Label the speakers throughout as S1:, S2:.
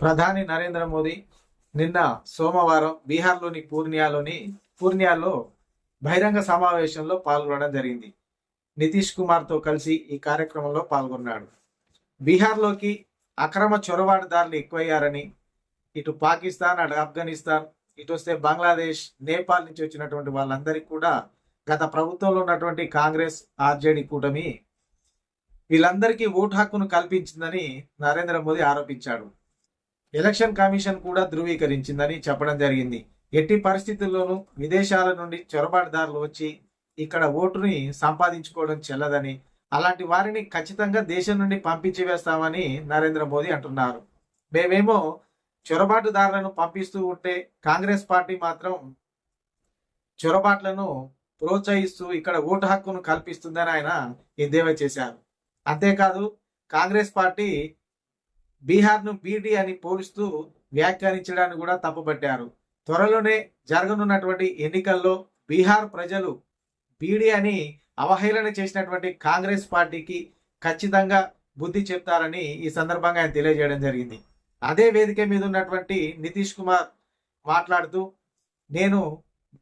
S1: ప్రధాని నరేంద్ర మోదీ నిన్న సోమవారం బీహార్లోని పూర్ణియాలోని పూర్ణియాలో బహిరంగ సమావేశంలో పాల్గొనడం జరిగింది. నితీష్ కుమార్తో కలిసి ఈ కార్యక్రమంలో పాల్గొన్నాడు. బీహార్లోకి అక్రమ చొరబాటుదారులు ఎక్కువయ్యారని ఇటు పాకిస్తాన్ అటు ఆఫ్ఘనిస్తాన్ ఇటు వస్తే బంగ్లాదేశ్ నేపాల్ నుంచి వచ్చినటువంటి వాళ్ళందరికీ కూడా గత ప్రభుత్వంలో ఉన్నటువంటి కాంగ్రెస్ ఆర్జేడీ కూటమి వీళ్ళందరికీ ఓటు హక్కును కల్పించిందని నరేంద్ర మోదీ ఆరోపించాడు. ఎలక్షన్ కమిషన్ కూడా ధృవీకరించిందని చెప్పడం జరిగింది. ఎట్టి పరిస్థితుల్లోనూ విదేశాల నుండి చొరబాటుదారులు వచ్చి ఇక్కడ ఓటుని సంపాదించుకోవడం చెల్లదని అలాంటి వారిని ఖచ్చితంగా దేశం నుండి పంపించి వేస్తామని నరేంద్ర మోదీ అంటున్నారు. మేమేమో చొరబాటుదారులను పంపిస్తూ ఉంటే కాంగ్రెస్ పార్టీ మాత్రం చొరబాట్లను ప్రోత్సహిస్తూ ఇక్కడ ఓటు హక్కును కల్పిస్తుందని ఆయన ఎద్దేవా చేశారు. అంతేకాదు కాంగ్రెస్ పార్టీ బీహార్ను బీడీ అని పోలుస్తూ వ్యాఖ్యానించడాన్ని కూడా తప్పుపట్టారు. త్వరలోనే జరగనున్నటువంటి ఎన్నికల్లో బీహార్ ప్రజలు బీడీ అని అవహేళన చేసినటువంటి కాంగ్రెస్ పార్టీకి ఖచ్చితంగా బుద్ధి చెప్తారని ఈ సందర్భంగా ఆయన తెలియజేయడం జరిగింది. అదే వేదిక మీద ఉన్నటువంటి నితీష్ కుమార్ మాట్లాడుతూ నేను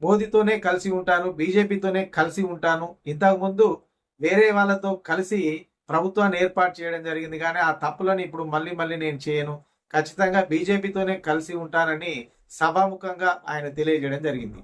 S1: మోదీతోనే కలిసి ఉంటాను బీజేపీతోనే కలిసి ఉంటాను. ఇంతకుముందు వేరే వాళ్ళతో కలిసి ప్రభుత్వాన్ని ఏర్పాటు చేయడం జరిగింది. కానీ ఆ తప్పులను ఇప్పుడు మళ్ళీ మళ్ళీ నేను చేయను. ఖచ్చితంగా బీజేపీతోనే కలిసి ఉంటానని సభాముఖంగా ఆయన తెలియజేయడం జరిగింది.